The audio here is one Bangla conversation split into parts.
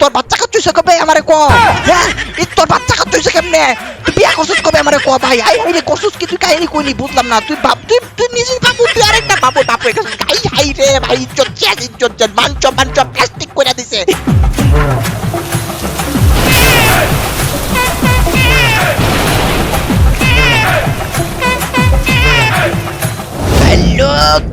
তোর বাচ্চা খাচ্ছিস কবে? আমারে ক। হ্যাঁ? ই তোর বাচ্চা খাচ্ছিস কেমনে? তুই বিয়া করছিস কবে আমারে ক ভাই? আই আই রে, করছিস কি? তুই কাহিনী কইলি, বুঝলাম না। তুই বাপ তুই তুই নিজের বাবু, তুই আরেকটা বাবু, বাপু এটা হাই হাই রে ভাই, ইজ্জত শেষ ইজ্জত শেষ মাঞ্চ প্লাস্টিক করে দিছে।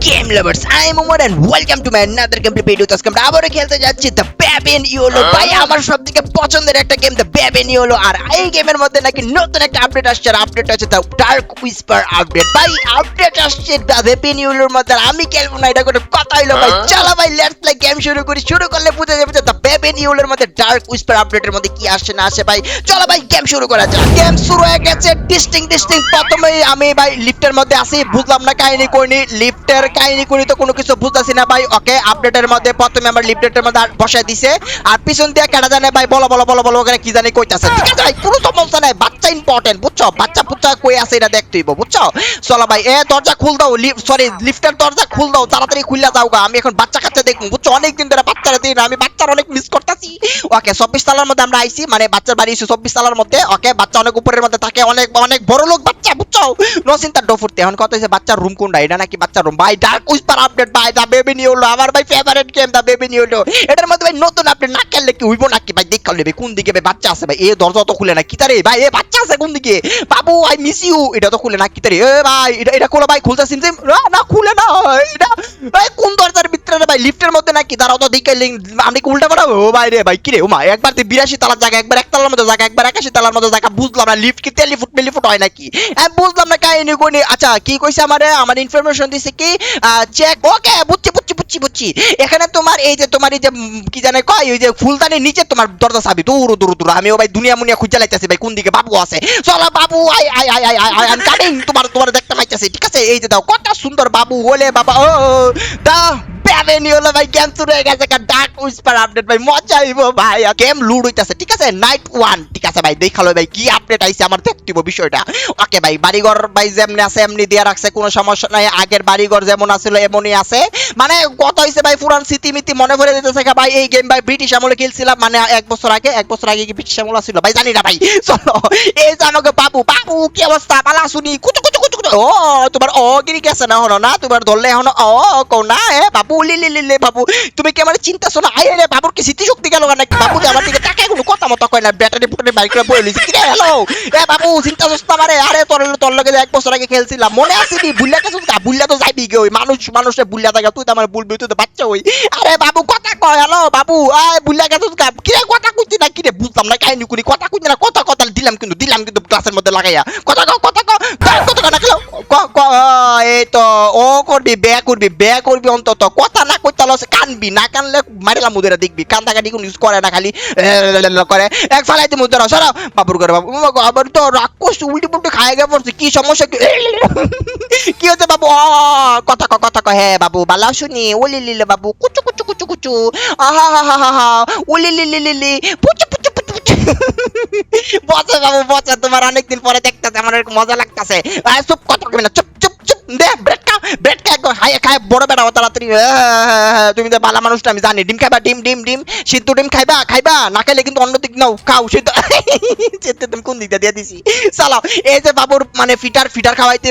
Game lovers I am Omar and welcome to my another game video আজকে আমরা আবারও খেলতে যাচ্ছি দ্য ব্যাবেন ইওলো ভাই আমার সবথেকে পছন্দের একটা game the baby in yellow আর এই গেমের মধ্যে নাকি নতুন একটা আপডেট আসছে আর আপডেট আছে দ্য ডার্ক উইসপার আপডেট ভাই আপডেট আসছে দ্য ব্যাবেন ইওলোর মধ্যে আমি খেলব না এটা কোনো কথা হইল ভাই চলো ভাই লেটস প্লে গেম শুরু করি। শুরু করলে বুঝে যাবে দ্য ইওলোর মধ্যে ডার্ক উইসপার আপডেটের মধ্যে কি না আসে ভাই? চলো ভাই গেম শুরু করা যাক। গেম শুরু হয়ে গেছে। ডিস্টিং ডিস্টিং প্রথমেই আমি ভাই লিফটের মধ্যে আসি বুঝলাম না কাহিনী করিনি। লিফটের কাহিনী করি তো কোনো কিছু বুঝতেছি না ভাই। ওকে আপডেটের মধ্যে প্রথমে আমার লিফটের মধ্যে দিছে। আর পিছন দিয়ে জানে ভাই, বলো বলো বলো বলো কি জানি কইতাছে। ঠিক আছে ভাই, কোনো সমস্যা নাই। বাচ্চা ইম্পর্টেন্ট বুঝছ? বাচ্চা পুচ্চা কই আছে এটা দেখতে বুঝছ? চলো ভাই, এ দরজা খুল দাও সরি লিফটের দরজা খুল দাও, তাড়াতাড়ি খুললা যাও আমি এখন বাচ্চা কাচ্চা দেখব, বুঝছ? অনেক দিন ধরে বাচ্চারা দিই না, আমি বাচ্চার অনেক মিস করতেছি। ওকে, চব্বিশ তালার মধ্যে আমরা আইছি মানে বাচ্চার বাড়ি এসে চব্বিশ তালার মধ্যে, ওকে? বাচ্চা অনেক উপরের মধ্যে থাকে, অনেক অনেক বড় লোক বাচ্চা, বুঝছ? নো চিন্তা, ডো ফুটতে এখন কথা হচ্ছে বাচ্চার রুম কোনটা? এটা নাকি বাচ্চার রুম ভাই ডার্ক উইসপার আপডেট ভাই দা বেবি নিউ হলো আমার ভাই favourite game the baby new হলো এটার মধ্যে ভাই নতুন আপডেট না খেললে কি হইব নাকি? ভাই, দেখ নেবে, কোন দিকে ভাই বাচ্চা আছে, ভাই? এ দরজা তো খুলে না কিতারে ভাই, এ বাচ্চা আছে কোন দিকে? বাবু আই মিস ইউ এটা তো খুলে না কিতারে এ ভাই, এটা এটা খোলো ভাই, খুলতা খুলতে সিমসিম না, খুলে না, এটা ভাই কোন দরজার ভিতরে ভাই? লিফটের মধ্যে নাকি? দাঁড়াও তো দিকে আমি কি উল্টা বাড়াবো ও ভাই রে ভাই কি রে ও একবার তুই বিরাশি তালার জায়গা, একবার এক তালার মধ্যে জায়গা, একবার একাশি তালার মধ্যে জায়গা, বুঝলাম না লিফট কি তেলি ফুট, মেলি ফুট হয় নাকি? আমি বুঝলাম না, কাহিনী গুনি আচ্ছা কি কইছে আমারে? আমার ইনফরমেশন দিছে কি? চেক ওকে বুঝছি বুঝছি বুঝছি বুঝছি। এখানে তোমার এই যে, তোমার এই যে কি জানে কয়, ওই যে ফুলদানির নিচে তোমার দরজা চাবি। দূর দূর দূর। আমিও ভাই দুনিয়া মুনিয়া খুঁজে লাইতেছি ভাই, কোন দিকে বাবু আছে। চলো বাবু I I I I I I coming তোমার তোমার দেখতে পাইতেছি, ঠিক আছে? এই যে দাও কত সুন্দর বাবু, ওলে বাবা, ও দা হলো ভাই গেম শুরু হয়ে গেছে ডার্ক উইসপার আপডেট ভাই, মজা ভাই গেম লুড হইতাছে, ঠিক আছে? নাইট ওয়ান ঠিক আছে ভাই, দেখাল ভাই, কি আপডেট আইছে, আমার দেখতে বিষয়টা। ওকে ভাই, বাড়িঘর ভাই যেমনি আছে, এমনি দিয়ে রাখছে, কোনো সমস্যা নাই, আগের বাড়িঘর যেমন আছিল, এমনই আছে। মানে কত হইছে ভাই পুরান স্মৃতিমিতি মনে পড়ে কা ভাই? এই গেম ভাই ব্রিটিশ আমলে খেলছিলাম মানে এক বছর আগে, এক বছর আগে কি ব্রিটিশ আমল ভাই জানি না ভাই। চলো, এই যে আমাকে বাবু বাবু, কি অবস্থা? পালা শুনি। কুচু কুচু কুচু ও, তোমার ও গিরি গেছে না হনো না, তোমার ধরলে ও কও না বাবু, লি লি লি বাবু, তুমি কি আমার চিন্তা শোনা আয় রে, বাবুর কি স্মৃতি শক্তি গেল নাকি? বাবু আমার দিকে তাকায় কোনো কথা মতো কয় না, ব্যাটারি ফুটারি বাইক করে বলে লিছি হ্যালো এ বাবু চিন্তা সস্তা মারে আরে, তোর তোর লগে এক বছর আগে খেলছিলাম, মনে আছে নি বুল্লা কাছে বুল্লা তো যাইবি গে ওই মানুষ, মানুষে বুল্লা থাকে তুই তো আমার বলবি তো বাচ্চা ওই আরে বাবু, কথা কয় হ্যালো বাবু। আয় বুল্লা কাছে কিরে কথা কইছি না? কিরে বুঝলাম না, কাহিনী করি। কথা কইছি না, কথা কথা দিলাম কিন্তু দিলাম কিন্তু ক্লাসের মধ্যে লাগাইয়া। কথা কও কথা কও এই তো, ও করবি, বে করবি বে করবি অন্তত। কথা না কইতে লস কানবি, না কানলে মারিলাম মুদেরা দেখবি। কান্দা কাটি কোনো ইউজ করে না খালি করে। এক ফালাই তুমি সরাও বাবুর করে বাবু আবার তো রাক্ষস উল্টি পুল্টি খায় গে পড়ছে, কি সমস্যা কি? হচ্ছে বাবু? কথা ক কথা ক হ্যাঁ বাবু, বালা শুনি ওলি লিলে বাবু কুচু কুচু কুচু কুচু আহা হা হা হা হা ওলি লিলি লিলি পুচু পুচু পুচু পুচু বসে বাবু বসে। তোমার অনেকদিন পরে দেখতেছে আমার এরকম মজা লাগতেছে। চুপ কথা কবি না। চুপ চুপ চুপ। দে ব্রেড খা ব্রেড খা একদম হাই খায় বড় বেড়া তাড়াতাড়ি। আহ, তুমি তো বালা মানুষটা আমি জানি। ডিম খাইবা ডিম ডিম ডিম। সিদ্ধ ডিম খাইবা খাইবা। না খাইলে কিন্তু অন্য দিক নাও খাও সিদ্ধ। সিদ্ধ তুমি কোন দিকটা দিয়ে দিছি? চলো এই যে বাবুর মানে ফিটার ফিটার খাওয়াইতে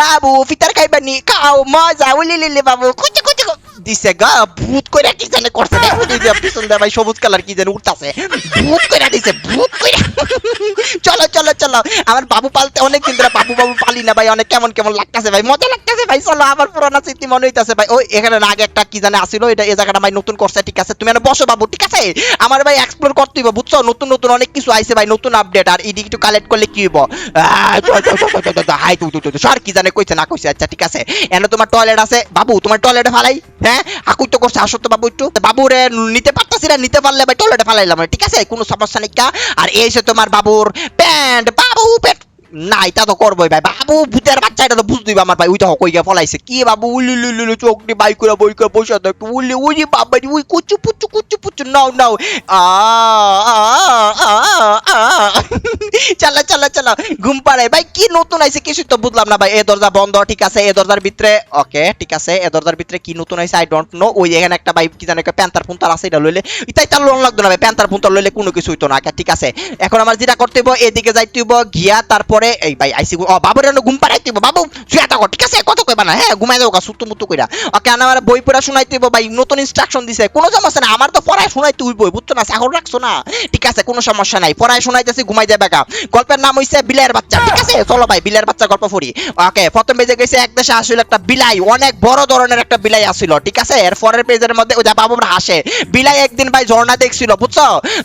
বাবু ফিটার খাইবা নি? খাও মজা। উলি লিলি বাবু। কুচু কুচু দিছে গা ভূত কইরা কি জানে করছে? পিছন দিয়ে ভাই সবুজ কালার কি জানে উঠতাছে। ভূত কইরা দিছে ভূত। চলো চলো চলো। আমার বাবু পালতে অনেক দিন ধরে বাবু বাবু পালি না ভাই, অনেক কেমন কেমন লাগতাছে ভাই। মজা লাগতাছে ভাই, চলো, আমার পুরানো স্মৃতি মনে হইতাছে ভাই। ওই এখানে আগে একটা কি জানে আসিল, এটা এই জায়গাটা ভাই নতুন করছে, ঠিক আছে? তুমি বসো বাবু, ঠিক আছে? আমার ভাই এক্সপ্লোর করতে হইব, বুঝছ? নতুন নতুন অনেক কিছু আইছে ভাই, নতুন আপডেট আর এদিকে একটু কালেক্ট করলে কি হইব? হাই তু তু তু সর কি জানে কইছে, না কইছে আচ্ছা ঠিক আছে। এনে তোমার টয়লেট আছে। বাবু, তোমার টয়লেটে ফালাই হ্যাঁ? হাকুই তো করছে, আসো তো বাবু একটু। বাবু রে, নিতে পারতাছি না, নিতে পারলে ভাই টয়লেটে ফালাইলাম ঠিক আছে? কোনো সমস্যা নেই কা। আর এই যে তোমার বাবুর প্যান্ট বাবু পেট না এটা তো করবোই ভাই। বাবু ভূতের বাচ্চা এটা তো বুঝতেই আমার ভাই। ওইটা কই গিয়ে ফলাইছে। কি বাবু উলি উলি উলি চোখটি বাই করে বই করে বসে থাকতো উলি উলি বাবা উই কুচু পুচু কুচু পুচু নাও নাও। চালা চালা চালা। ঘুম পাড়ায়। ভাই কি নতুন আইছে কিছু তো বুঝলাম না ভাই। এ দরজা বন্ধ ঠিক আছে এ দরজার ভিতরে। ওকে ঠিক আছে এ দরজার ভিতরে কি নতুন আইছে? আই ডোন্ট নো ওই এখানে একটা ভাই কি জানে প্যান্তার পুন্তার আছে এটা লইলে। ইতাই তার লোন লাগতো না ভাই প্যান্তার পুন্তার লইলে কোনো কিছু হইতো না আচ্ছা, ঠিক আছে। এখন আমার যেটা করতে হইব এদিকে যাইতে হইব গিয়া তারপরে এই ভাই আইসি ও বাবুর এনে ঘুম পাড়াইতে হইব বাবু, শুয়ে থাকো, ঠিক আছে? কত কইবা না হ্যাঁ ঘুমাই যাও সুতু মুতু কইরা। ওকে আমার বই পড়া শুনাইতে হইব, ভাই, নতুন ইনস্ট্রাকশন দিছে। কোনো সমস্যা না আমার তো পড়ায় শুনাইতে হইব, বুঝছ না? চাকর রাখছো না? ঠিক আছে, কোনো সমস্যা নাই, পড়ায় শুনাইতেছি, ঘুমাই যাবে গা। গল্পের নাম হইছে বিলের বাচ্চা, ঠিক আছে? চলো ভাই বিলের বাচ্চা গল্প পড়ি। ওকে, প্রথম পেজে গেছে, এক দেশে আসলে একটা বিলাই, অনেক বড় ধরনের একটা বিলাই আসছিল ঠিক আছে? এর পরের পেজের মধ্যে, ওই যে বাবুর হাসে, বিলাই একদিন ভাই ঝর্ণা দেখছিল, বুঝছ?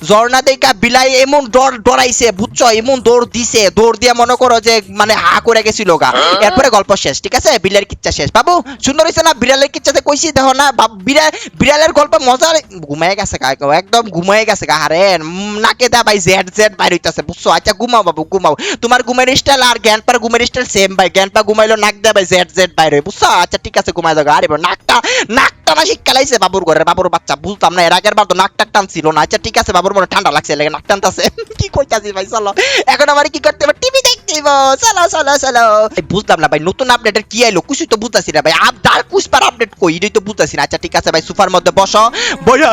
ঝর্ণা দেখা বিলাই এমন ডর ডরাইছে, বুঝছ? এমন দৌড় দিছে, দৌড় দিয়ে মনে করো যে মানে হা করে গেছিল গা। এরপরে গল্প শেষ ঠিক আছে? বিড়ালের কিচ্ছা শেষ। বাবু সুন্দর হয়েছে না? বিড়ালের কিচ্ছাতে কইছি দেখো না বিড়াল বিড়ালের গল্প মজা ঘুমায় গেছে গা একদম ঘুমায় গেছে গা। আরে নাকে দা ভাই জেড জেড বাইর হইতাছে বুঝছ? আচ্ছা ঘুমাও বাবু ঘুমাও। তোমার ঘুমের স্টাইল আর জ্ঞানপার ঘুমের স্টাইল সেম ভাই। জ্ঞানপা ঘুমাইলো নাক দেয় ভাই জেড জেড বাইর বাইরে বুঝছ? আচ্ছা ঠিক আছে ঘুমাই দাও আরে নাকটা নাকটা না শিক্ষা লাইছে বাবুর ঘরে বাবুর বাচ্চা বুঝতাম না এর আগের বার তো নাক টাক টানছিল না। আচ্ছা ঠিক আছে বাবুর মনে ঠান্ডা লাগছে লেগে নাক টানতাছে। কি কইতাছি ভাই চলো। এখন আমার কি করতে হবে? টিভি দেখতে হইব চলো চলো। চলো বুঝলাম না ভাই, নতুন আপডেটের কি আইলো? কিছুই তো বুঝতাছি না ভাই। আপ ডার্ক পুষ্পার আপডেট কই? এটাই তো বুঝতাছি না। আচ্ছা ঠিক আছে ভাই, সোফার মধ্যে বসো। বসে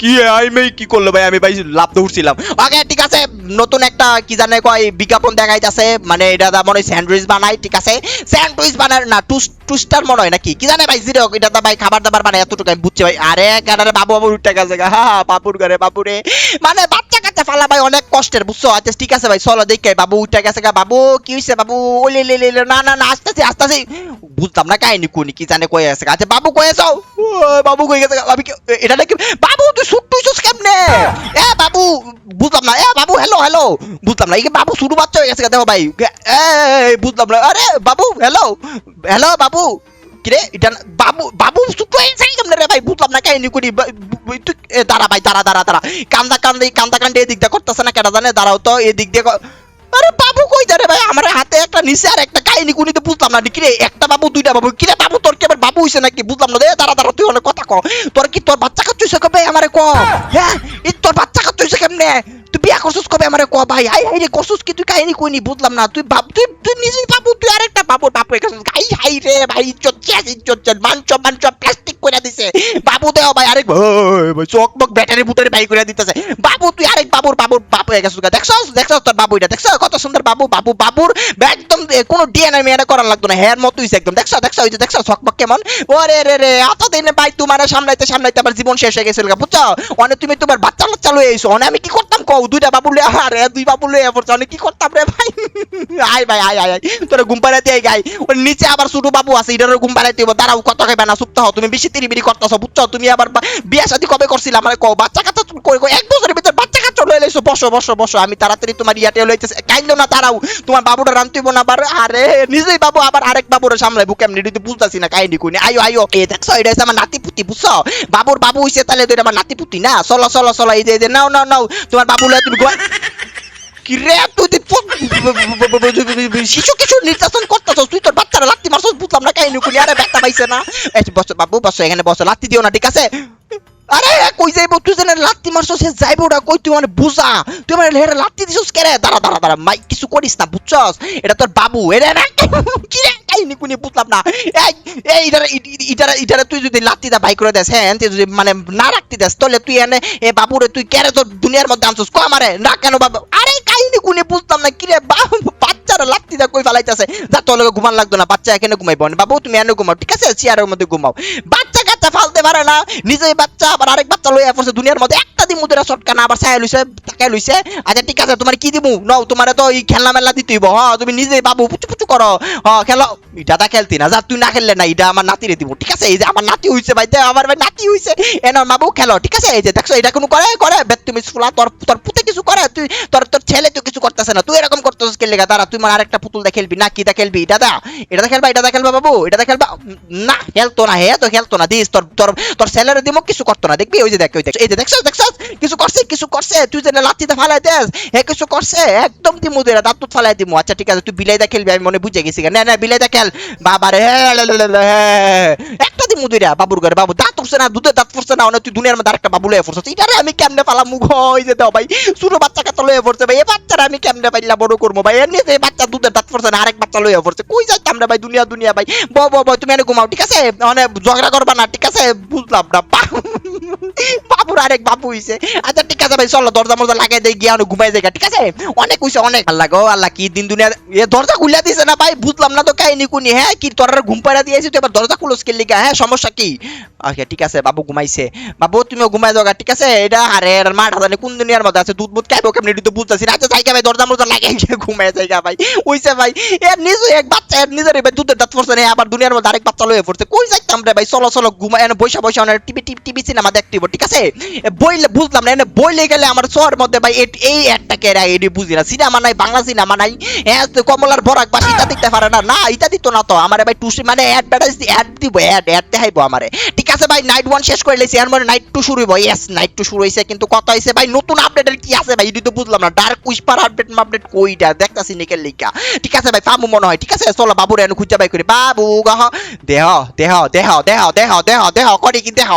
কি আই মেই কি করল ভাই? আমি ভাই লাভ তো উঠছিলাম। ওকে, ঠিক আছে, নতুন একটা কি জানে কয় বিজ্ঞাপন দেখাইতাছে। মানে এটা মনে হয় স্যান্ডউইচ বানাই ঠিক আছে? স্যান্ডউইচ বানায় না টুস্ট টুস্টার মনে হয় নাকি? কি জানে ভাই, জিরো, এটা ভাই খাবার দাবার বানায়, এতটুকু আমি বুঝছি ভাই। আরে কানারে বাবু বাবু উঠতে গেছে হা বাবুর ঘরে বাবুরে। মানে বাচ্চা ফালা ভাই অনেক কষ্টের বুঝছ? আচ্ছা ঠিক আছে ভাই চলো দেখে। বাবু উঠে গেছে গা। বাবু কি হইছে বাবু? ওলে লে লে না না না আসতেছি আসতেছি বুঝতাম না কাহিনী কোনি কি জানে কয়ে আছে আচ্ছা বাবু কয়ে যাও। বাবু কই গেছে আমি এটা নাকি বাবু তুই সুট্টু হইছিস কেমনে? এ বাবু বুঝলাম না। এ বাবু হ্যালো হ্যালো বুঝলাম না এই বাবু শুরু বাচ্চা হয়ে গেছে দেখো ভাই। এ, বুঝলাম না। আরে বাবু হ্যালো হ্যালো বাবু। কিরে? এটা বাবু বাবু হয়েছে কেমনে রে ভাই, বুঝলাম না কাহিনী করি তুই দাঁড়া ভাই, দাঁড়া দাঁড়া দাঁড়া। কান্দা কান্দা কান্দা কান্দা এদিক দিয়ে করতেছে না কেটা জানে? দাঁড়াও তো, এদিক দিয়ে আরে বাবু কই যারে ভাই? আমার হাতে একটা নিচে আর একটা কাহিনী কুনি তো বুঝলাম না। কিরে একটা বাবু দুইটা বাবু কিরে বাবু তোর কি আবার বাবু হইছে নাকি? বুঝলাম না দে দাঁড়া দাঁড়া তুই অনেক কথা ক তোর কি তোর বাচ্চা কাচ্চা কবে? আমারে ক হ্যাঁ এই তোর বাচ্চা কাচ্চা হইছে কেমনে? তুই বিয়া করছিস কবে? আমারে ক ভাই। হাই হাই রে করছিস কি? তুই কাহিনী কইনি বুঝলাম না। তুই বাপ তুই তুই নিজেই বাবু তুই আরেকটা বাবু বাপু এখানে হাই হাই রে ভাই ইজ্জত চেস ইজ্জত চেস মাংস প্লাস্টিক করে দিছে। বাবু দেও ভাই আরেক ভাই, চক মক ব্যাটারি বুটারি বাই করে দিতেছে। বাবু তুই আরেক বাবুর বাবুর বাবু গা। দেখছস? দেখছস তোর বাবু এটা? দেখছ কত সুন্দর বাবু বাবু, বাবুর একদম কোনো ডিএনএ মিএনএ করার লাগতো না, হেয়ার মতো হইছে একদম। দেখছ দেখছ ওই যে দেখছ চকমক কেমন? ওরে রে রে, এতদিনে ভাই তোমার সামলাইতে সামলাইতে আমার জীবন শেষ হয়ে গেছিল বুঝছ? অনেক তুমি তোমার বাচ্চা বাচ্চা লয়ে আইছো অনেক আমি কি করতাম কও? দুইটা বাবু লয়ে, আরে, দুই বাবু লয়ে পড়ছো অনেক কি করতাম রে ভাই? আয় ভাই, আয় আয় আয়। তোরা ঘুম পাড়াতে আই গাই। ওর নিচে আবার ছোট বাবু আছে এটারও ঘুম পাড়াইতে হইব। দাঁড়াও, কত খাইবে না সুপ্ত হও তুমি বেশি তিরিবিরি করতেছো, বুঝছ? তুমি আবার বিয়া শাদি কবে করছিলা? আমার কও, বাচ্চা কাচ্চা এক বছরের ভিতর বাচ্চা কাচ্চা লয়ে লাইছো। বসো বসো বসো। আমি তাড়াতাড়ি তোমার ইয়াতে লইতেছে। কাইন্দ না দাঁড়াও তোমার বাবুটা রান্তিব না আবার আরে নিজেই বাবু আবার আরেক বাবুরে সামলাইবো কেমনি এটা তো বুঝতাছি না কাহিনী কইনি আইও আইও এ দেখছ এটা আমার নাতি পুতি বুঝছ বাবুর বাবু হইছে তাহলে তো আমার নাতি পুতি না চলো চলো চলো এই যে নাও নাও নাও তোমার বাবু লয়ে তুমি গোয়া কিরে তুই তুই শিশু কিছু নির্যাতন করতেছস তুই তোর বাচ্চারা লাত্তি মারছস বুঝলাম না কাহিনী কুনি আরে ব্যথা পাইছে না বসো বাবু বসো এখানে বসো লাত্তি দিও না ঠিক আছে আরে, কই যাইবো? তুই যেন লাত্তি মারছস, সে যাইবো না কই? তুই মানে বুঝা। তুই মানে হেরে লাত্তি দিছস কেরে? দাঁড়া দাঁড়া দাঁড়া, মাই, কিছু করিস না, বুঝছস? এটা তোর বাবু। এরে না কি রে? কাহিনী কুনি বুঝলাম না। এই এই, ইটারে ইটারে ইটারে তুই যদি লাত্তিটা বাই করে দেস হ্যাঁ যদি মানে না রাখতে দেস, তাহলে তুই এনে এ বাবুরে তুই কেরে তোর দুনিয়ার মধ্যে আনছস? কো আমারে? না কেন বাবু? আরে, কাহিনী কুনি বুঝতাম না, কি রে বাবু বাচ্চারা লাত্তিটা কই ফেলাইতেছে? যা তোর লগে ঘুমান লাগতো না, বাচ্চা এখানে ঘুমাইবো না। বাবু, তুমি এনে ঘুমাও, ঠিক আছে? চেয়ারের মধ্যে ঘুমাও। বাচ্চা কাচ্চা ফালতে পারে না। নিজেই বাচ্চা, আবার আরেক বাচ্চা লইয়া পড়ছে দুনিয়ার মধ্যে। একটা দিন মুদ্রা শটকা না আবার ছায়া লইছে তাকায় লইছে। আচ্ছা ঠিক আছে, তোমার কি দিমু? নাও, তোমার তো এই খেলনা মেলা দিতেই হ্যাঁ তুমি নিজেই বাবু, পুচু পুচু করো। হ্যাঁ খেলো। এটা তা খেলতি না, যা, তুই না খেললে না, এটা আমার নাতিরে দিব ঠিক আছে? এই যে আমার নাতি হইছে, ভাই আমার ভাই নাতি হইছে। এনার বাবু, খেলো, ঠিক আছে? এই যে দেখছ, এটা কোনো করে করে? বেত তুমি ফুলা, তোর তোর পুতে কিছু করে? তুই, তোর তোর ছেলে তো কিছু করতেছে না। তুই এরকম করতেছিস খেললে দাঁড়া, তুই আমার আরেকটা পুতুল দা খেলবি। না, কি দা খেলবি? এটা দা। এটা দা খেলবা, এটা দা খেলবা, বাবু? এটা দা খেলবা? না, খেলতো না, হে তো খেলতো না, দিস। তোর তোর তোর স্যালারি দিমো কিছু করতো না। দেখবি, ওই যে দেখ, ওই দেখ। এই যে দেখছস দেখছস? কিছু করছে কিছু করছে? তুই যে লাত্তিতে ফালাই দেস, হে, কিছু করছে? একদম দিমু দে, দাঁত ফালাই দিমু। আচ্ছা ঠিক আছে, তুই বিলাইদা খেলবি, আমি মনে বুঝে গেছি না না বিলাইদা খেল। বাবা রে একটা দিমু দুইরা বাবুর ঘরে। বাবু, দাঁত উঠছে না দুধে দাঁত ফুটছে না তুই দুনিয়ার মধ্যে আরেকটা বাবু লয়ে ফুটছে এটারে আমি কেমনে পালাম মুখ ওই যে দাও ভাই, ছোট বাচ্চা কাচ্চা লয়ে পড়ছে ভাই। এই বাচ্চারা আমি কেমনে পাইলা বড় করব ভাই? এমনি যে বাচ্চা দুধের দাঁত ফুটছে না, আরেক বাচ্চা লয়ে পড়ছে কই যাইতাম রে ভাই দুনিয়া দুনিয়া ভাই? ব ব তুমি এনে ঘুমাও, ঠিক আছে? মানে ঝগড়া করবা না ঠিক আছে, বুঝলাম না। বাবুর আরেক বাবু হইছে। আচ্ছা ঠিক আছে ভাই, চলো, দরজা মরজা লাগাই দেই, গিয়া ঘুমাই যাই ঠিক আছে? অনেক হইছে, অনেক। আল্লাহ গো, আল্লাহ, কি দিন দুনিয়া এ দরজা খুলে দিছে না ভাই, বুঝলাম না তো কাহিনী কোনি হ্যাঁ? কি, তোর ঘুম পাড়া দিয়েছি তো এবার দরজা খুলোস কে লিগা হ্যাঁ? সমস্যা কি? আচ্ছা ঠিক আছে, বাবু ঘুমাইছে। বাবু, তুমিও ঘুমাই যাও ঠিক আছে? এটা আরে মাঠ জানে কোন দুনিয়ার মধ্যে আছে? দুধ বুধ খাইবো কেমনি তো বুঝতেছি না। আচ্ছা জায়গা ভাই, দরজা মরজা লাগাই গিয়ে ঘুমাই জায়গা ভাই। হইছে ভাই, এর নিজে, এক বাচ্চা, এর নিজের দুধের দাঁত পড়ছে না, আবার দুনিয়ার মধ্যে আরেক বাচ্চা লয়ে পড়ছে। কই যাইতাম রে ভাই? চলো চলো ঘুমাই এনে টিভি টিভি সিনেমা দেখতে হইবো, ঠিক আছে? বইলে বুঝলাম না এনে বইলে গেলে আমার শহর মধ্যে ভাই এট- এই অ্যাডটাকে এরা এডি বুঝি না। সিনেমা নাই বাংলা সিনেমা নাই। হ্যাঁ কমলার বরাক ইটা দিতে পারে না। না দিত না তো। আমারে ভাই টুসি মানে অ্যাড দিব অ্যাড অ্যাড দেখাইবো আমারে। ঠিক আছে ভাই নাইট ওয়ান শেষ করে লেছি নাইট টু শুরু হইব। ইয়েস নাইট টু শুরু কিন্তু কত হইছে ভাই নতুন আপডেটের কি আছে ভাই? এটি তো বুঝলাম না। ডার্ক উইস্পার আপডেট আপডেট কইটা? দেখতাছি নিকেল লিখা। ঠিক আছে ভাই পামু মনে হয়। ঠিক আছে? চলো বাবুর এনে খুঁজে বাই করি। বাবু গহ। দেহ দেহ দেহ দেহ দেহ দেহ। দেহ করে কি দেহ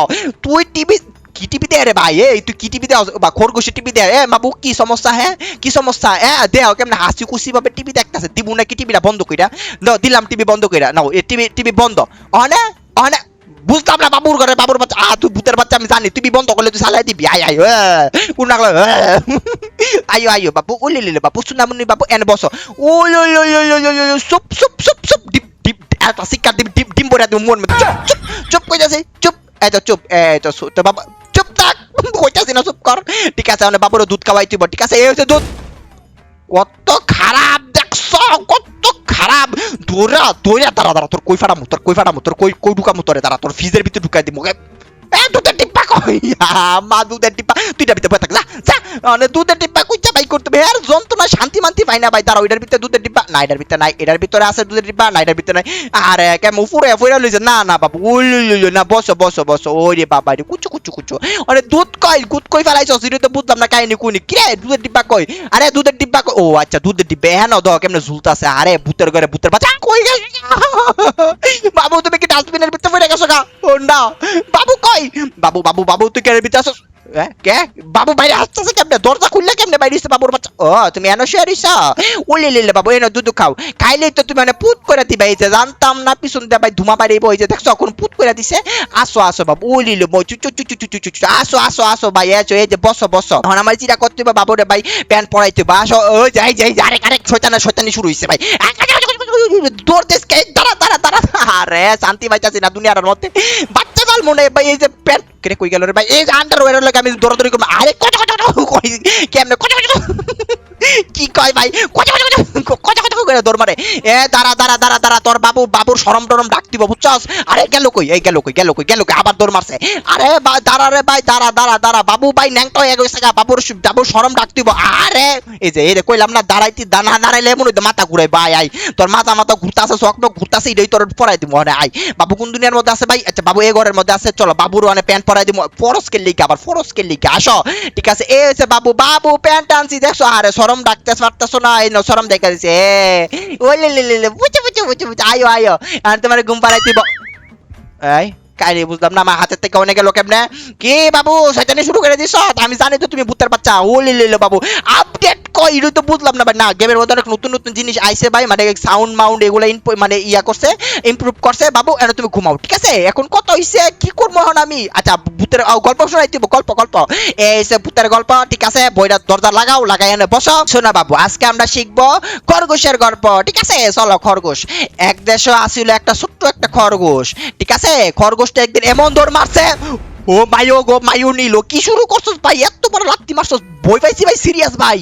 তুই টিভি কি টিভি দে রে ভাই এই তুই কি টিভি দে বা খরগোশে টিভি দে এ বাবু কি সমস্যা হ্যাঁ কি সমস্যা এ দেহ কেমন হাসি খুশি ভাবে টিভি দেখতাছে দিবু নাকি টিভিটা বন্ধ কইরা নাও দিলাম টিভি বন্ধ কইরা নাও এ টিভি টিভি বন্ধ অনে অনে বুঝতাম না বাবুর ঘরে বাবুর বাচ্চা আ তুই ভূতের বাচ্চা আমি জানি তুই বন্ধ করলে তুই সালাই দিবি আয় আয় কোন রাখল আয়ো আয়ো বাবু ওলে লে বাবু সুনামুনি বাবু এনে বসো ওই ওই ওই ওই ওই ওই সুপ সুপ সুপ সুপ একটা শিক্ষা ডিম বড়া তুমি মন চুপ চুপ চুপ কই চুপ এই তো চুপ এই তো বাবা চুপ থাক কইতাছি না চুপ কর ঠিক আছে মানে বাবুর দুধ খাওয়াই তুই ঠিক আছে এই হচ্ছে দুধ কত খারাপ কত খারাপ দৌড়া দৌড়া দাঁড়া দাঁড়া তোর কই ফাটামু তোর কই ফাটামু তোর কই কই ঢুকামু তোরে দাঁড়া তোর ফ্রিজের ভিতরে ঢুকাই টিপ্পা মা দুধের টিপ্পা তুই ভিতরে বসে থাক, যা মানে দুধের টিপ্পা কই যা ভাই করতে হবে। আর যন্ত্রণা, শান্তি মান্তি পাই না, ভাই। দাঁড়াও এটার ভিতরে দুধের টিপ্পা না, এটার ভিতরে নাই, এটার ভিতরে আছে দুধের টিপ্পা না, এটার ভিতরে নাই। আরে, কেমন ফুরে ফুরে লইছে। না না বাবু ওই না, বসো বসো বসো। ওই রে বাবা রে, কুচু কুচু কুচু। আরে, দুধ কই দুধ কই ফেলাইছো সেটা তো বুঝলাম না, কাহিনী কোনি কি রে, দুধের ডিব্বা কই? আরে, দুধের ডিব্বা কই? ও আচ্ছা দুধের ডিব্বা। হ্যাঁ না, দাও, কেমনে ঝুলতাছে। আরে, ভূতের ঘরে, ভূতের বাচ্চা। কই বাবু, তুমি কি ডাস্টবিনের ভিতরে পড়ে গেছো গা? ও, না। বাবু, কই? বাবু বাবু বাবু তুই কেন বিতে আসস কে বাবু বাইরে আসতেছে কেমনে দরজা খুললে কেমনে বাইরে এসে বাবুর বাচ্চা ও তুমি এনো শেয়ার ইসা লিলে বাবু এনো দুধ খাও খাইলেই তো তুমি মানে পুত করে দিবা এই যে জানতাম না পিছন দিয়ে ভাই ধুমা বাইরে বই যে দেখছ এখন পুত করে দিছে আসো আসো বাবু উলিল মই চু চু চু চু চু চু আসো আসো আসো ভাই এসো এই যে বসো বসো এখন আমার চিরা করতে হবে বাবুরে ভাই প্যান্ট পড়াইতে বা আসো ও যাই যাই আরে আরে শয়তানা শয়তানি শুরু হইছে ভাই দৌড় দেশ দাঁড়া দাঁড়া দাঁড়া আরে শান্তি পাইতাছি না দুনিয়ার মধ্যে বাচ্চা দল মনে হয় ভাই এই যে প্যান্ট কেটে কই গেল রে ভাই এই যে আন্ডারওয়্যার লাগে আমি দৌড়াদৌড়ি করব আরে কত কত কই কেমনে কত কত কি কয় ভাই কত কত কত কত করে দৌড় মারে এ দাঁড়া দাঁড়া দাঁড়া দাঁড়া তোর বাবু বাবুর সরম টরম ডাক দিব বুঝছস আরে গেল কই এই গেল কই গেল কই গেল কই আবার দৌড় মারছে আরে ভাই দাঁড়া রে ভাই দাঁড়া দাঁড়া দাঁড়া বাবু ভাই ন্যাংটো হয়ে গেছে গা বাবুর বাবুর সরম ডাক দিব আরে এই যে এই রে কইলাম না দাঁড়াইতি দানা দাঁড়াইলে মনে মাথা ঘুরাই ভাই আই তোর মাথা মাথা ঘুরতাছে চকমক ঘুরতাছে এটাই তোর পরাই দিব মানে আই বাবু কোন দুনিয়ার মধ্যে আছে ভাই আচ্ছা বাবু এই ঘরের মধ্যে আছে, চলো বাবুর মানে প্যান্ট পরাই দিব ফরসকে লিখে আবার ফরসকে লিখে আসো। ঠিক আছে এ হচ্ছে বাবু বাবু প্যান্ট আনছি, দেখছ? আরে, সরম ডাকতে পারতেছো না, এই সরম দেখা দিছে ওই লে লে লে লে, বুঝে বুঝে বুঝে বুঝে, আয়ো আয়ো। আর তোমার ঘুম পাড়াই দিব। এই। কাইরে, বুঝলাম না আমার হাতের থেকে অনেক লোক এমনে কি বাবু, শয়তানি শুরু করে দিছ? আমি জানি তো তুমি ভূতের বাচ্চা। ও লে লে লে বাবু। আপডেট কই? তো বুঝলাম না, ভাই। না গেমের মধ্যে অনেক নতুন নতুন জিনিস ভাই। মানে সাউন্ড মাউন্ড এগুলো মানে ইয়া করছে ইমপ্রুভ করছে। বাবু তুমি ঘুমাও, ঠিক আছে? এখন কত হইছে? কি করব এখন আমি? আচ্ছা ভূতের গল্প শোনাই দিব, গল্প গল্প। এই ভূতের গল্প, ঠিক আছে? বইটা দরজা লাগাও, লাগাই এনে বসো। শোনা বাবু, আজকে আমরা শিখব খরগোশের গল্প, ঠিক আছে? চলো খরগোশ। এক দেশে আসিল একটা ছোট্ট একটা খরগোশ, ঠিক আছে? খরগোশটা একদিন এমন দৌড় মারছে। ও মায়ো গো মায়ো নিল। কি শুরু করছস ভাই? এত বড় লাত্তি মারছস। বই পাইছি ভাই সিরিয়াস ভাই।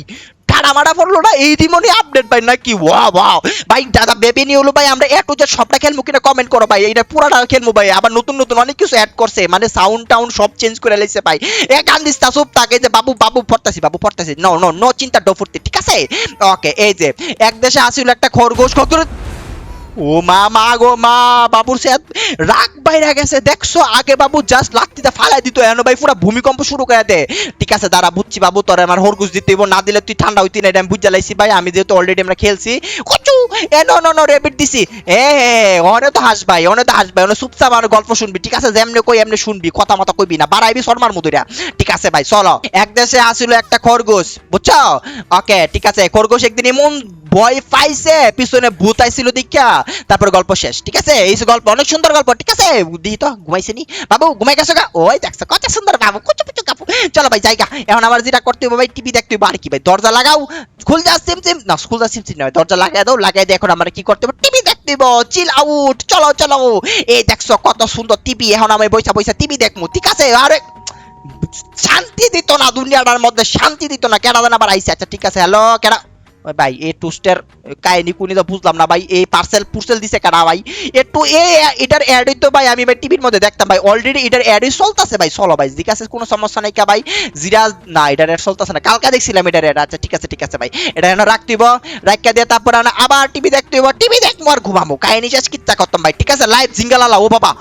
টাড়া মারা পড়ল না? এই দিমনে আপডেট ভাই নাকি? ওয়া ওয়াও ভাই, দাদা বেবি নিয়ে হলো ভাই, আমরা এ জেড সবটা খেলব কিনা কমেন্ট করো ভাই। এটা পুরাটা খেলব ভাই। আবার নতুন নতুন অনেক কিছু অ্যাড করছে। মানে সাউন্ড টাউন সব চেঞ্জ করে লাইছে ভাই। এ গান দিস তা সব তাকে যে বাবু বাবু পড়তাছি বাবু পড়তাছি। নো নো নো চিন্তা ডো ফুর্তি ঠিক আছে? ওকে এই যে, এক দেশে আসিল একটা খরগোশ। খরগোশ ও মা মা গো, মা, বাবুর সে রাগ বাইরা গেছে। দেখছ, আগে বাবু জাস্ট লাত্তিতে ফালাই দিত এনো ভাই পুরা ভূমিকম্প শুরু করে দে। ঠিক আছে, দাঁড়া বুঝছি বাবু, তোর আমার হরগুজ দিতে না দিলে তুই ঠান্ডা হইতি না, এটা আমি ভাই, আমি যেহেতু অলরেডি আমরা খেলছি। খরগোশ একদিন এমন ভয় পাইছে, পিছনে ভূত দেখা তারপর গল্প শেষ, ঠিক আছে? এই গল্প, অনেক সুন্দর গল্প, ঠিক আছে? দিই তো, ঘুমাইছে নি। বাবু, ঘুমাই গেছো ওই দেখছ, কত সুন্দর বাবু চলো ভাই জায়গা এখন আবার যেটা করতে হবে ভাই, টিভি দেখতে হবে আর কি ভাই? দরজা লাগাও। খুল যা সিম সিম, না খুল যা সিম সিম নয়, দরজা লাগাই দাও লাগাই দেখো আমরা কি করতে টিভি দেখতে চিল আউট চলো চলো। এই দেখছ, কত সুন্দর টিভি এখন আমি বইসা বইসা টিভি দেখব ঠিক আছে? আরে, শান্তি দিত না দুনিয়াটার মধ্যে, শান্তি দিত না, কেন আবার আইসে আচ্ছা ঠিক আছে হ্যালো কেনা? ভাই এই টুস্টের কাহিনী কুনি তো বুঝলাম না ভাই এই পার্সেল পুর্সেল দিছে কেনা ভাই? একটু এ, এটার অ্যাডই তো ভাই আমি ভাই টিভির মধ্যে দেখতাম ভাই অলরেডি এটার অ্যাডই চলতেছে ভাই, চলো ভাই, ঠিক আছে, কোনো সমস্যা নাই কা ভাই। জিরা না, এটার অ্যাড চলতেছে না, কালকে দেখছিলাম এটার অ্যাড আচ্ছা ঠিক আছে ঠিক আছে ভাই, এটা এনে রাখতে হইব রাখিয়া দিয়ে তারপর আবার টিভি দেখতে হইব টিভি দেখব আর ঘুমামো কাহিনী শেষ কিচ্ছা করতাম ভাই, ঠিক আছে লাইভ জিঙ্গালালা, ও বাবা।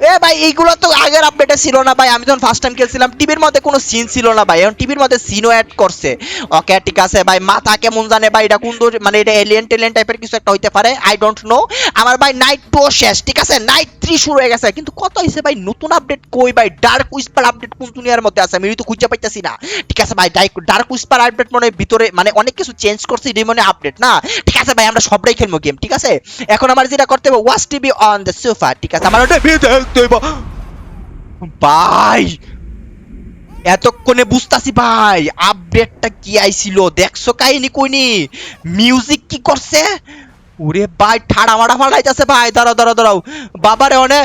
এ ভাই, এইগুলো তো আগের আপডেটে ছিল না ভাই। আমি যখন ফার্স্ট টাইম খেলছিলাম টিভির মধ্যে কোনো সিন ছিল না ভাই। এখন টিভির মধ্যে সিনও অ্যাড করছে। ওকে ঠিক আছে ভাই। মাথা কেমন জানে ভাই, এটা কোন মানে এটা এলিয়েন টেলিয়েন টাইপের কিছু একটা হইতে পারে। আই ডোন্ট নো আমার ভাই নাইট টু শেষ ঠিক আছে? নাইট থ্রি শুরু হয়ে গেছে। কিন্তু কত হয়েছে ভাই? নতুন আপডেট কই ভাই? ডার্ক উইস্পার আপডেট কোন দুনিয়ার মধ্যে আছে? আমি তো খুঁজে পাইতেছি না। ঠিক আছে ভাই ডার্ক উইস্পার আপডেট মনে ভিতরে মানে অনেক কিছু চেঞ্জ করছে এটাই মনে আপডেট না? ঠিক আছে ভাই, আমরা সবটাই খেলব গেম ঠিক আছে? এখন আমার যেটা করতে হবে watch TV on the sofa ঠিক আছে? আমার দেখতে হইব। ভাই, এতক্ষণে বুঝতাছি ভাই, আপডেটটা কি আইছিল, দেখছ কাহিনী কইনি? মিউজিক কি করছে? ওরে ভাই, ঠাড়া মারা ফালাইতেছে ভাই, দাঁড়াও দাঁড়াও দাঁড়াও। বাবারে, অনে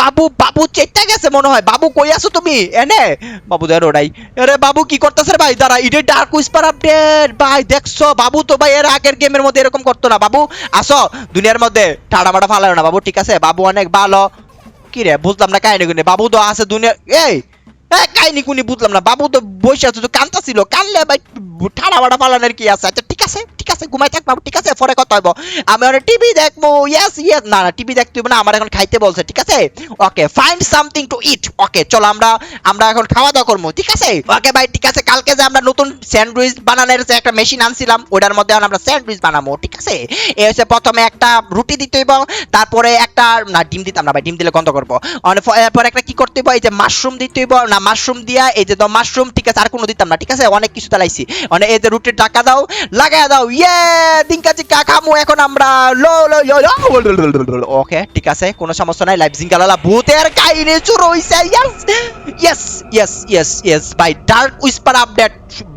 বাবু বাবু চেষ্টা গেছে মনে হয়। বাবু কই আছো তুমি? এনে, বাবু দেয় ওরাই আরে বাবু কি করতেছে ভাই? দাঁড়া, এটা ডার্ক উইস্পার আপডেট ভাই, দেখছ, বাবু তো ভাই এর আগের গেমের মধ্যে এরকম করতো না। বাবু, আসো, দুনিয়ার মধ্যে ঠাড়া মারা ফালায় না। বাবু, ঠিক আছে? বাবু অনেক ভালো। কি রে বুঝলাম না কাহিনী কুনি বাবু তো আছে দুনিয়া এই হ্যাঁ কাহিনী কুনি বুঝলাম না। বাবু তো বসে আছে, তো কান্তা ছিল কানলে ভাই, ঠাড়া বাড়া পালানোর কি আছে? আচ্ছা আছে? ঠিক আছে, ঘুমাই থাক বাবু, ঠিক আছে, পরে কথা হইব। আমি ওরা টিভি দেখব ইয়েস ইয়েস না না টিভি দেখতে না, আমার এখন খাইতে বলছে, ঠিক আছে? Okay find something to eat okay চলো আমরা আমরা এখন খাওয়া দাওয়া করব, ঠিক আছে? ওকে ভাই ঠিক আছে, কালকে যে আমরা নতুন স্যান্ডউইচ বানানোর যে একটা মেশিন আনছিলাম ওটার মধ্যে আমরা স্যান্ডউইচ বানাবো, ঠিক আছে? এই হচ্ছে প্রথমে একটা রুটি দিতে হইব, তারপরে একটা, না, ডিম দিতাম না ভাই, ডিম দিলে গন্ধ করব। অনেক এরপর একটা কি করতে হইব, এই যে মাশরুম দিতে হইব, না মাশরুম দিয়া, এই যে মাশরুম ঠিক আছে, আর কোনো দিতাম না, ঠিক আছে? অনেক কিছু তালাইছি মানে এই যে রুটির টাকা দাও লাগাই দাও ইয়ে দিনকা চিকা খামু, এখন আমরা লো লো ওকে ঠিক আছে, কোনো সমস্যা নাই লাইভ জিঙ্গালালা ভূতের কাহিনী শুরু হইছে yes yes yes yes yes by dark whisper update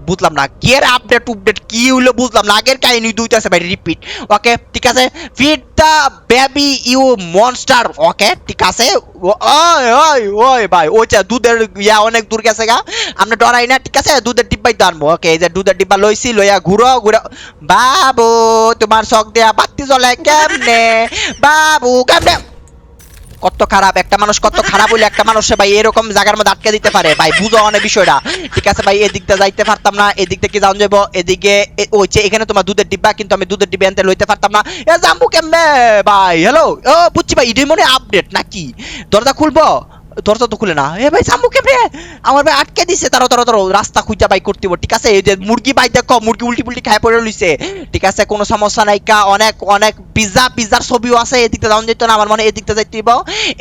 বুঝলাম না। এর আপডেট আপডেট কি হইল বুঝলাম না। আগের কাহিনী দুইটা আছে ভাই রিপিট ওকে ঠিক আছে? Feed the baby you monster okay ঠিক আছে? ওই ওই ওই ভাই ওইটা দুধের ইয়া অনেক দূর গেছে গা। আমরা ডরাই না, ঠিক আছে? দুধের ডিব্বাই তো আনব। ওকে এই যে দুধের ডিব্বা লইছি, লইয়া ঘুরো ঘুরো। বাবু, তোমার শখ দেয়া বাতি জ্বলে কেমনে? বাবু, কেমনে? কত খারাপ, একটা মানুষ কত খারাপ হইলে একটা মানুষ ভাই এরকম জায়গার মধ্যে আটকে দিতে পারে। ভাই, বুঝো অনেক বিষয়টা। ঠিক আছে ভাই এদিকটা যাইতে পারতাম না, এদিক থেকে যাওয়া যাব এদিকে হচ্ছে এখানে তোমার দুধের ডিব্বা, কিন্তু আমি দুধের ডিব্বা আনতে লইতে পারতাম না। এ, জাম্বু কেমনে? ভাই হ্যালো ও, বুঝছি ভাই ইডি মনে আপডেট নাকি? দরজা খুলবো? দরজা তো খুলে না। এ ভাই জাম্বু কেমনে? আমার ভাই আটকে দিছে। তারও তারও তারও, রাস্তা খুঁজা ভাই করতে ঠিক আছে? এই যে মুরগি ভাই দেখো, মুরগি উল্টি পুল্টি খায় পড়ে লইছে। ঠিক আছে, কোনো সমস্যা নাই কা, অনেক অনেক পিজ্জা পিজ্জার ছবিও আছে, এদিকটা যাওয়া যেত না, আমার মনে এদিকটা যাইতে হইব।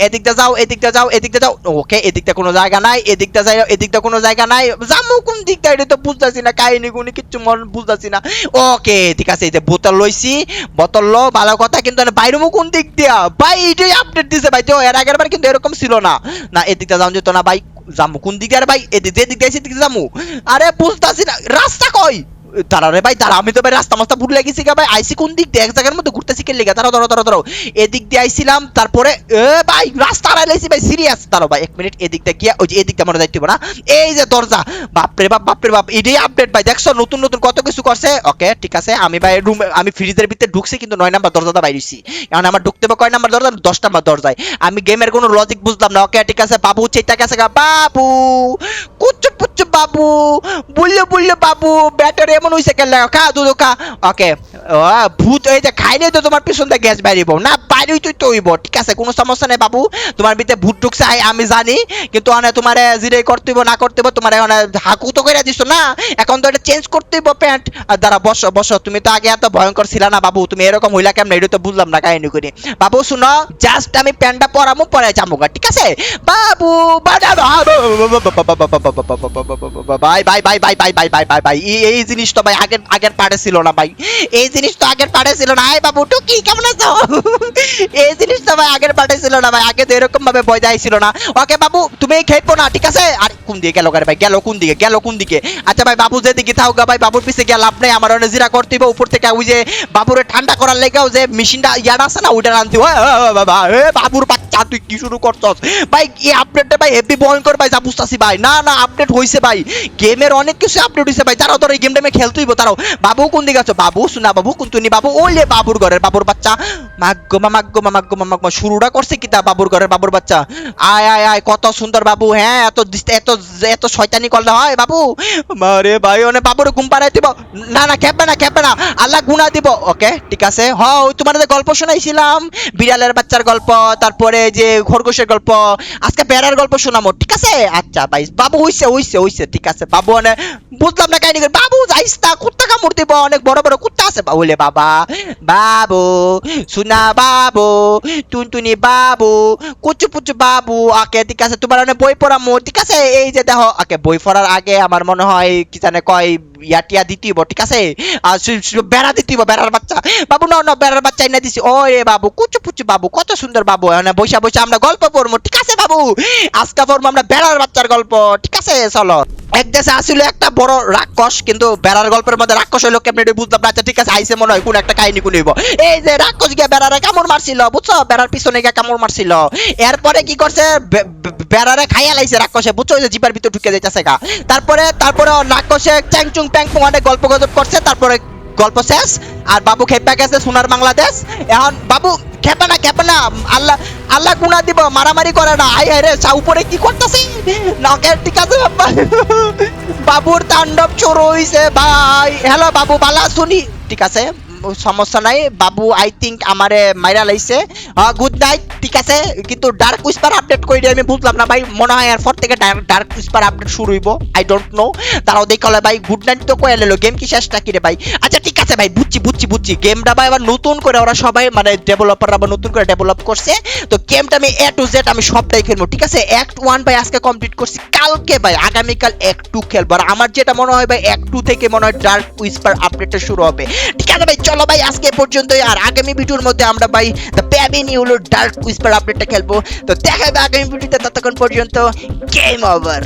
এদিকটা যাও এদিকটা যাও এদিকটা যাও। ওকে, এদিকটা কোনো জায়গা নাই, এদিকটা যাই, এদিকটা কোনো জায়গা নাই। জামু কোন দিকটা, এটা তো বুঝতাছি না, কাহিনী গুনি কিচ্ছু মন বুঝতাছি না। ওকে, ঠিক আছে, এই যে বোতল লইছি, বোতল লো, ভালো কথা, কিন্তু বাইরে কোন দিক দিয়া? ভাই, এটাই আপডেট দিছে, ভাই। তো এর আগের বার কিন্তু এরকম ছিল না। না এদিকটা যাওয়া যেত না, ভাই। জামু কোন দিকে আর ভাই, এদিক যে দিক দিয়ে সেদিকে জামু আরে, বুঝতাছি না, রাস্তা কই? তারা রে ভাই, তারা আমি তো ভাই রাস্তা মাস্তা ভুলে গেছি গা ভাই। আইসি কোন দিক দিয়ে এক জায়গার মধ্যে ঘুরতেছি কে লেগে? দাঁড়াও দাঁড়াও দাঁড়াও দাঁড়াও এদিক দিয়ে আইছিলাম, তারপরে ভাই, রাস্তা হারাইছি ভাই সিরিয়াস দাঁড়াও ভাই, এক মিনিট এদিকটা গিয়া, ওই যে এদিকটা মনে যাইতে হবে না। এই যে দরজা, বাপরে বাপ বাপরে বাপ, এটাই আপডেট ভাই। দেখছ, নতুন নতুন কত কিছু করছে? ওকে ঠিক আছে, আমি ভাই রুম আমি ফ্রিজের ভিতরে ঢুকছি, কিন্তু নয় নাম্বার দরজাটা বাইরেছি কারণ আমার ঢুকতে হবে কয় নাম্বার দরজা? দশ নাম্বার দরজায়। আমি গেমের কোনো লজিক বুঝলাম না। ওকে ঠিক আছে, বাবু চেতা গেছে গা। বাবু কুচ্ছু পুচ্ছু বাবু বুল্লে বুল্লে বাবু, ব্যাটারে এমন হইছে কেন লাগা দুধ খা ওকে ভূত এই যে খাইলে তো তোমার পিছন দিয়ে গ্যাস বাইরিব না বাইরে তুই তো হইব ঠিক আছে কোনো সমস্যা নেই বাবু তোমার ভিতরে ভূত ঢুকছে আমি জানি কিন্তু অনে তোমার জিরে করতে না করতে তোমার অনে হাকু তো করে দিছো না এখন তো এটা চেঞ্জ করতে হইব প্যান্ট আর দাঁড়া বসো বসো তুমি তো আগে এত ভয়ঙ্কর ছিল না বাবু তুমি এরকম হইলা কেমন এটা তো বুঝলাম না কাহিনী করি বাবু শুনো জাস্ট আমি প্যান্টটা পরামু পরে যাব গা, ঠিক আছে বাবু bye bye bye bye bye bye bye bye bye এই জিনিস তো ভাই আগের আগের পাড়ে ছিল না ভাই। এই জিনিস তো আগের পাড়ে ছিল না। আয় বাবু, টুকি, কেমন আছো? এই জিনিস তো ভাই আগের পাড়ে ছিল না ভাই। আগে তো এরকম ভাবে ভয় দেয় ছিল না। ওকে বাবু, তুমি খেপো না, ঠিক আছে? আর, কোন দিকে গেল ভাই? গেল কোন দিকে? গেল কোন দিকে? আচ্ছা ভাই, বাবু যেদিকে থাও গা ভাই, বাবুর পিছে গিয়ে লাভ নেই। আমার অনেক জিরা করতে হইব উপর থেকে ওই যে বাবুরে ঠান্ডা করার লেগেও যে মেশিনটা ইয়াটা আছে না, ওইটা আনতে বাবা, এ বাবুর বাচ্চা, তুই কি শুরু করছস? ভাই এই আপডেটটা ভাই হেভি ভয়ঙ্কর ভাই, যা বুঝতাছি ভাই। না না আপডেট হইছে ভাই। গেমের অনেক কিছু আপডেট হইছে ভাই। তারাও তোর এই গেমটা আমি খেলতেইব, তারাও। বাবু কোন দিকে আছো? বাবু শোনা বাবু কোন তুমি বাবু, ওলে বাবুর ঘরের বাবুর বাচ্চা। মাগ্গো মাগ্গো মাগ্গো মাগ্গো শুরুটা করছে কি তা বাবুর ঘরের বাবুর বাচ্চা? আয় আয় আয়, কত সুন্দর বাবু হ্যাঁ এত এত এত শয়তানি করলে হয় বাবু। মারে ভাই, ওনে বাবুর ঘুম পাড়াই দিব। না না, খেপবে না খেপবে না। আল্লাহ গুণা দিব। ওকে, ঠিক আছে। হ ওই তোমার গল্প শোনাইছিলাম, বিড়ালের বাচ্চার গল্প, তারপরে যে খরগোশের গল্প, আজকে বেড়ার গল্প শোনামো, ঠিক আছে? আচ্ছা ভাই, বাবু হইছে হইছে হইছে, ঠিক আছে। বাবু অনেক বুঝলাম না কাহিনী বাবু যাইস না কুত্তা কামড় দিব, অনেক বড় বড় কুত্তা আছে। বলে বাবা, বাবু, সুনা বাবু, টুনটুনি বাবু, কুচু পুচু বাবু ওকে ঠিক আছে, তোমার অনেক বই পড়ামো ঠিক আছে? এই যে দেখো ওকে বই পড়ার আগে আমার মনে হয়, কি জানে কয়, ইয়া টিয়া দিতিব ঠিক আছে? আর বেড়া দিতিব বেড়ার বাচ্চা। বাবু, ন ন, বেড়ার বাচ্চা এনে দিছি। ও বাবু, কুচু পুচু বাবু, কত সুন্দর বাবু। মানে বৈশা বৈশা আমরা গল্প পড়ব, ঠিক আছে বাবু? আজকে পড়ব আমরা বেড়ার বাচ্চার গল্প, ঠিক আছে? চলো। এক দেশে আসছিল একটা বড় রাক্ষস, কিন্তু বেড়ার গল্পের মধ্যে রাক্ষস হইল কেমনি বুঝলাম না। আচ্ছা ঠিক আছে, আইসে মনে হয় কোন একটা কাহিনী কুনিব এই যে রাক্ষস গিয়া বেড়ারে কামড় মারছিল, বুঝছ? বেড়ার পিছনে গিয়া কামড় মারছিল। এরপরে কি করছে? বেড়ারে খাইয়া লাইছে রাক্ষসে, বুঝছ? যে জিপার ভিতর ঢুকে যাইতেছে গা। তারপরে তারপরে রাক্ষসে চ্যাং চুং প্যাং পুং অনেক গল্প গজব করছে, তারপরে গল্প শেষ, আর বাবু খেপা গেছে সোনার বাংলাদেশ। এখন বাবু, খেপা না খেপা না, আল্লাহ আল্লাহ গুণা দিব, মারামারি করে না। আই হায় রে, চা, উপরে কি করতেছি? নকের আছে বাবুর তাণ্ডব চোর হইছে, ভাই। হ্যালো বাবু, বালা, শুনি। ঠিক আছে। সমস্যা নাই। বাবু আই থিঙ্ক আমারে মাইরা লাইছে। গুড নাইট ঠিক আছে? কিন্তু ডার্ক উইস্পার আপডেট করে আমি বুঝলাম না ভাই। মনে হয় এরপর থেকে ডার্ক উইস্পার আপডেট শুরু হইব। আই ডোন্ট নো তারাও দেখালে ভাই গুড নাইট তো কয়ে লেলো গেম কি শেষ নাকি রে ভাই? আচ্ছা ঠিক আছে ভাই, বুঝছি বুঝছি বুঝছি। গেমটা ভাই আবার নতুন করে ওরা সবাই মানে ডেভেলপাররা আবার নতুন করে ডেভেলপ করছে। তো গেমটা আমি এ টু জেড আমি সবটাই খেলব, ঠিক আছে? অ্যাক্ট ওয়ান ভাই, আজকে কমপ্লিট করছি। কালকে ভাই, আগামীকাল অ্যাক্ট টু খেলব। আর আমার যেটা মনে হয় ভাই অ্যাক্ট টু থেকে মনে হয় ডার্ক উইস্পার আপডেটটা শুরু হবে। ঠিক আছে ভাই চলো ভাই, আজকে পর্যন্তই। আর আগামী ভিডিওর মধ্যে আমরা ভাই দ্য প্যাবিনি হলো ডার্ক উইসপার আপডেটটা খেলব। তো দেখা হবে আগামী ভিডিওতে, ততক্ষণ পর্যন্ত গেম ওভার